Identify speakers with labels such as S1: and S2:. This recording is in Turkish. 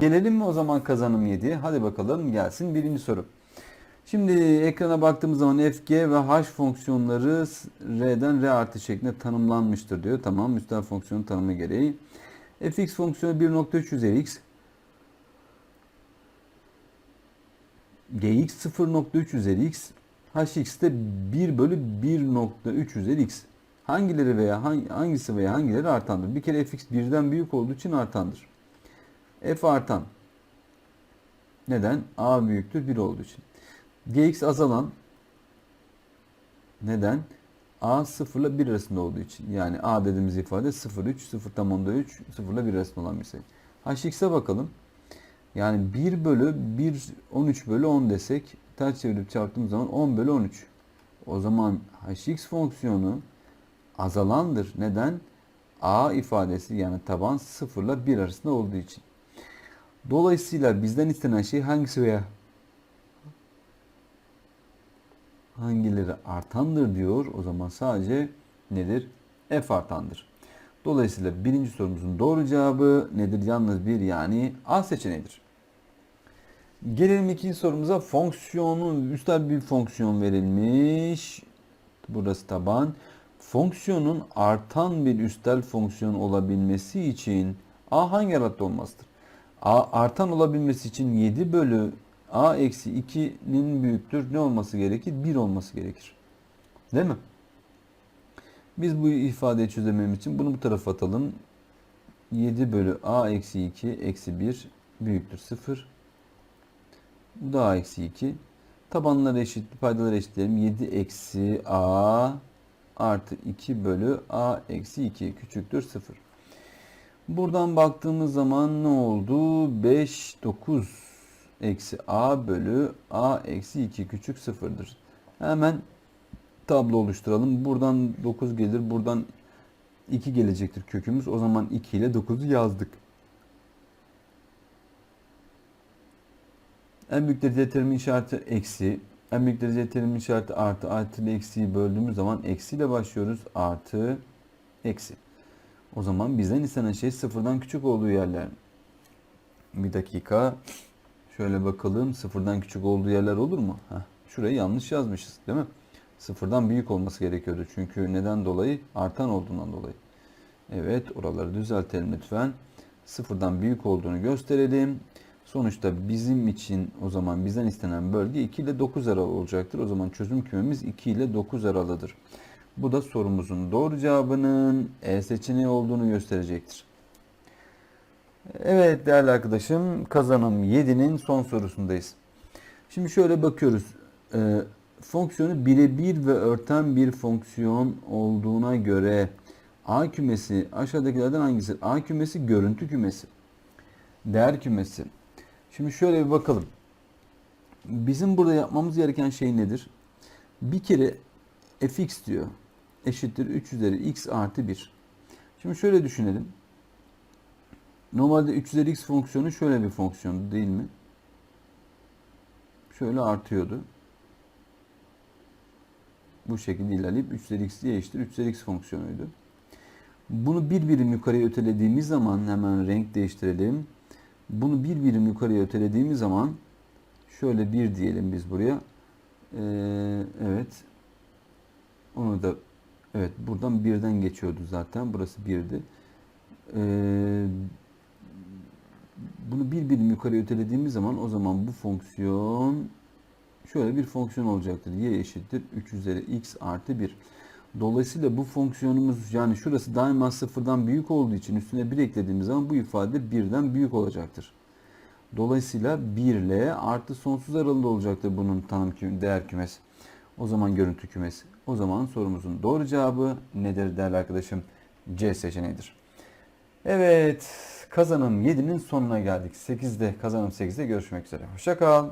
S1: Gelelim mi o zaman kazanım 7'ye? Hadi bakalım gelsin birinci soru. Şimdi ekrana baktığımız zaman f, g ve h fonksiyonları r'den r artı şeklinde tanımlanmıştır diyor. Tamam müstel fonksiyonun tanımı gereği. fx fonksiyonu 1.3 üzeri x. gx 0.3 üzeri x. hx de 1 bölü 1.3 üzeri x. Hangileri veya hangi, hangisi veya hangileri artandır? Bir kere fx birden büyük olduğu için artandır. F artan. Neden? a büyüktür 1 olduğu için. gx azalan. Neden? a 0 ile 1 arasında olduğu için. Yani a dediğimiz ifade 0,3, 0 tam onda 3, 0 ile 1 arasında olan bir sayı. hx'e bakalım. Yani 1 bölü 1, 13 bölü 10 desek ters çevirip çarptığımız zaman 10 bölü 13. O zaman hx fonksiyonu azalandır. Neden? a ifadesi yani taban 0 ile 1 arasında olduğu için. Dolayısıyla bizden istenen şey hangisi veya hangileri artandır diyor. O zaman sadece nedir? F artandır. Dolayısıyla birinci sorumuzun doğru cevabı nedir? Yalnız bir yani A seçeneğidir. Gelelim ikinci sorumuza. Fonksiyonu, üstel bir fonksiyon verilmiş. Burası taban. Fonksiyonun artan bir üstel fonksiyon olabilmesi için A hangi aralıkta olmasıdır? A artan olabilmesi için 7 bölü A eksi 2'nin büyüktür. Ne olması gerekir? 1 olması gerekir. Değil mi? Biz bu ifadeyi çözememiz için bunu bu tarafa atalım. 7 bölü a eksi 2 eksi 1 büyüktür 0. Bu da a eksi 2. Tabanları eşit, paydaları eşitleyelim. 7 eksi a artı 2 bölü a eksi 2 küçüktür 0. Buradan baktığımız zaman ne oldu? 5, 9 eksi a bölü a eksi 2 küçük 0'dır. Hemen tablo oluşturalım. Buradan 9 gelir. Buradan 2 gelecektir kökümüz. O zaman 2 ile 9'u yazdık. En büyük derece terimin işareti eksi. En büyük derece terimin işareti artı. Artı ile eksiyi böldüğümüz zaman eksiyle başlıyoruz. Artı, eksi. O zaman bizden istenen şey sıfırdan küçük olduğu yerler. Bir dakika. Şöyle bakalım. Sıfırdan küçük olduğu yerler olur mu? Heh, şurayı yanlış yazmışız değil mi? Sıfırdan büyük olması gerekiyordu. Çünkü neden dolayı? Artan olduğundan dolayı. Evet oraları düzeltelim lütfen. Sıfırdan büyük olduğunu gösterelim. Sonuçta bizim için o zaman bizden istenen bölge 2 ile 9 aralı olacaktır. O zaman çözüm kümemiz 2 ile 9 aralıdır. Bu da sorumuzun doğru cevabının E seçeneği olduğunu gösterecektir. Evet değerli arkadaşım kazanım 7'nin son sorusundayız. Şimdi şöyle bakıyoruz. Ee, fonksiyonu birebir ve örten bir fonksiyon olduğuna göre A kümesi aşağıdakilerden hangisi? A kümesi görüntü kümesi. Değer kümesi. Şimdi şöyle bir bakalım. Bizim burada yapmamız gereken şey nedir? Bir kere fx diyor. Eşittir 3 üzeri x artı 1. Şimdi şöyle düşünelim. Normalde 3 üzeri x fonksiyonu şöyle bir fonksiyondu değil mi? Şöyle artıyordu bu şekilde ilerleyip 3 üzeri x diye eşittir 3 üzeri x fonksiyonuydu. Bunu bir birim yukarıya ötelediğimiz zaman hemen renk değiştirelim. Bunu bir birim yukarıya ötelediğimiz zaman şöyle bir diyelim biz buraya. Ee, evet. Onu da evet buradan birden geçiyordu zaten. Burası birdi. Ee, bunu bir birim yukarıya ötelediğimiz zaman o zaman bu fonksiyon şöyle bir fonksiyon olacaktır. y eşittir 3 üzeri x artı 1. Dolayısıyla bu fonksiyonumuz yani şurası daima sıfırdan büyük olduğu için üstüne 1 eklediğimiz zaman bu ifade birden büyük olacaktır. Dolayısıyla 1 ile artı sonsuz aralığı olacaktır bunun tanım küm değer kümesi. O zaman görüntü kümesi. O zaman sorumuzun doğru cevabı nedir değerli arkadaşım? C seçeneğidir. Evet kazanım 7'nin sonuna geldik. 8'de kazanım 8'de görüşmek üzere. Hoşçakal.